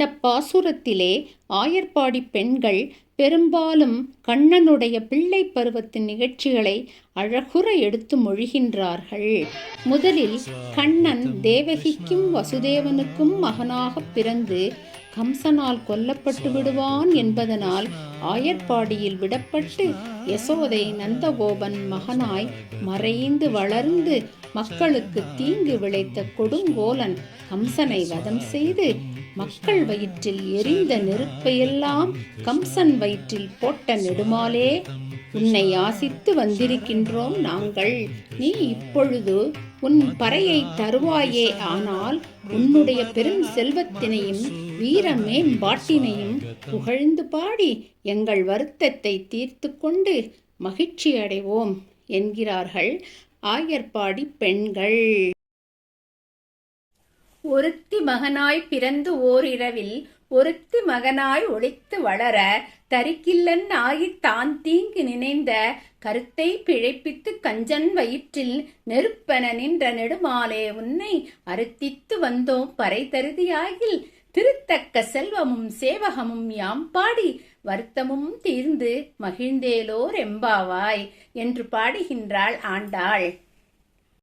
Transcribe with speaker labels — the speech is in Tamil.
Speaker 1: இந்த பாசுரத்திலே ஆயர்பாடி பெண்கள் பெரும்பாலும் கண்ணனுடைய பிள்ளை பருவத்தின் நிகழ்ச்சிகளை அழகுற எடுத்து மொழிகின்றார்கள். முதலில் கண்ணன் தேவகிக்கும் வசுதேவனுக்கும் மகனாகப் பிறந்து கம்சனால் கொல்லப்பட்டு விடுவான் என்பதனால் ஆயர்பாடியில் விடப்பட்டு யசோதை நந்தகோபன் மகனாய் மறைந்து வளர்ந்து மக்களுக்கு தீங்கு விளைத்த கொடுங்கோலன் கம்சனை வதம் செய்து மக்கள் வயிற்றில் எரிந்த நெருப்பையெல்லாம் கம்சன் வயிற்றில் போட்ட நெடுமாலே உன்னை ஆசித்து வந்திருக்கின்றோம் நாங்கள். நீ இப்பொழுது உன் பறையை தருவாயே ஆனால் உன்னுடைய பெரும் செல்வத்தினையும் வீர மேம்பாட்டினையும் புகழ்ந்து பாடி எங்கள் வருத்தத்தை தீர்த்து கொண்டு மகிழ்ச்சி அடைவோம் என்கிறார்கள் ஆயர்பாடி பெண்கள். ஒருத்தி மகனாய் பிறந்து ஓரிரவில் ஒருத்தி மகனாய் ஒழித்து வளர தரிக்கில்லன் ஆகித் தான் தீங்கு நினைந்த கருத்தை பிழைப்பித்து கஞ்சன் வயிற்றில் நெருப்பென நின்ற நெடுமாலே உன்னை அறுத்தித்து வந்தோம் பறை தருதியாகில் திருத்தக்க செல்வமும் சேவகமும் யாம் பாடி வருத்தமும் தீர்ந்து மகிழ்ந்தேலோர் எம்பாவாய் என்று பாடுகின்றாள் ஆண்டாள்.